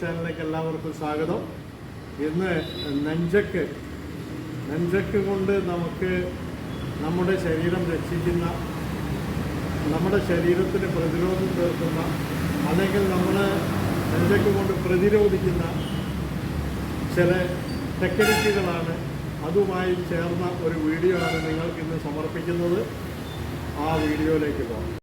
ചാനലിലേക്ക് എല്ലാവർക്കും സ്വാഗതം. ഇന്ന് നെഞ്ചക്ക് നെഞ്ചക്ക് കൊണ്ട് നമുക്ക് നമ്മുടെ ശരീരം രക്ഷിക്കുന്ന നമ്മുടെ ശരീരത്തിന് പ്രതിരോധം തീർക്കുന്ന അല്ലെങ്കിൽ നമ്മൾ നെഞ്ചക്ക് കൊണ്ട് പ്രതിരോധിക്കുന്ന ചില ടെക്നിക്കുകളാണ് അതുമായി ചേർന്ന ഒരു വീഡിയോ ആണ് നിങ്ങൾക്ക് ഇന്ന് സമർപ്പിക്കുന്നത്. ആ വീഡിയോയിലേക്ക് പോകാം.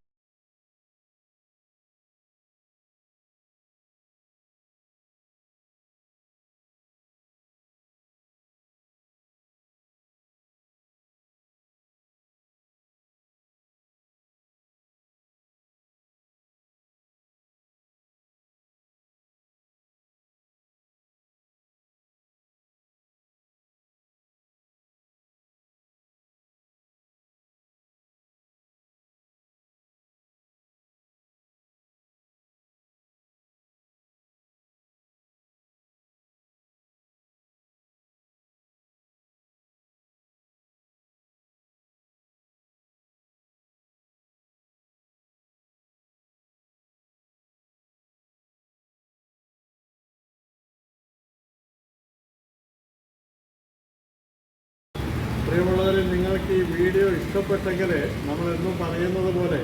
പ്രിയമുള്ളവരെ നിങ്ങൾക്ക് ഈ വീഡിയോ ഇഷ്ടപ്പെട്ടെങ്കിൽ നമ്മളെന്നും പറയുന്നത് പോലെ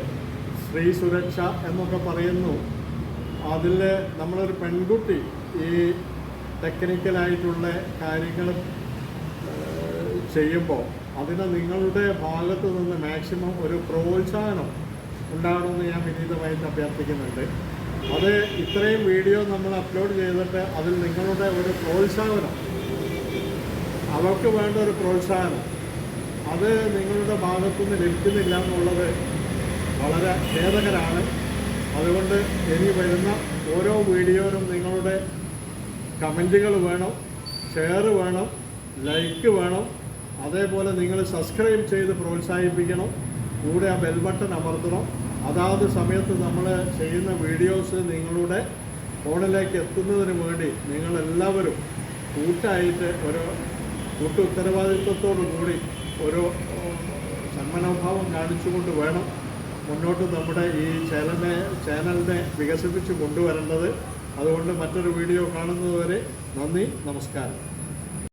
സ്ത്രീ സുരക്ഷ എന്നൊക്കെ പറയുന്നു. അതിൽ നമ്മളൊരു പെൺകുട്ടി ഈ ടെക്നിക്കലായിട്ടുള്ള കാര്യങ്ങൾ ചെയ്യുമ്പോൾ അതിന് നിങ്ങളുടെ ഭാഗത്ത് നിന്ന് മാക്സിമം ഒരു പ്രോത്സാഹനം ഉണ്ടാകണമെന്ന് ഞാൻ വിനീതമായിട്ട് അഭ്യർത്ഥിക്കുന്നുണ്ട്. അത് ഇത്രയും വീഡിയോ നമ്മൾ അപ്ലോഡ് ചെയ്തിട്ട് അതിൽ നിങ്ങളുടെ ഒരു പ്രോത്സാഹനം അവർക്ക് വേണ്ട ഒരു പ്രോത്സാഹനം. അത് നിങ്ങളുടെ ഭാഗത്തുനിന്ന് ലഭിക്കുന്നില്ല എന്നുള്ളത് വളരെ ഖേദകരാണ് അതുകൊണ്ട് ഇനി വരുന്ന ഓരോ വീഡിയോയിലും നിങ്ങളുടെ കമന്റുകൾ വേണം ഷെയർ വേണം ലൈക്ക് വേണം. അതേപോലെ നിങ്ങൾ സബ്സ്ക്രൈബ് ചെയ്ത് പ്രോത്സാഹിപ്പിക്കണം. കൂടെ ആ ബെൽ ബട്ടൺ അമർത്തണം. അതാത് സമയത്ത് നമ്മൾ ചെയ്യുന്ന വീഡിയോസ് നിങ്ങളുടെ ഫോണിലേക്ക് എത്തുന്നതിന് വേണ്ടി നിങ്ങളെല്ലാവരും കൂട്ടായിട്ട് ഒരു കൂട്ടു ഉത്തരവാദിത്വത്തോടുകൂടി ഒരു സന്മനോഭാവം കാണിച്ചുകൊണ്ട് വേണം മുന്നോട്ട് നമ്മുടെ ഈ ചാനലിനെ ചാനലിനെ വികസിപ്പിച്ച് കൊണ്ടുവരേണ്ടത്. അതുകൊണ്ട് മറ്റൊരു വീഡിയോ കാണുന്നതുവരെ നന്ദി നമസ്കാരം.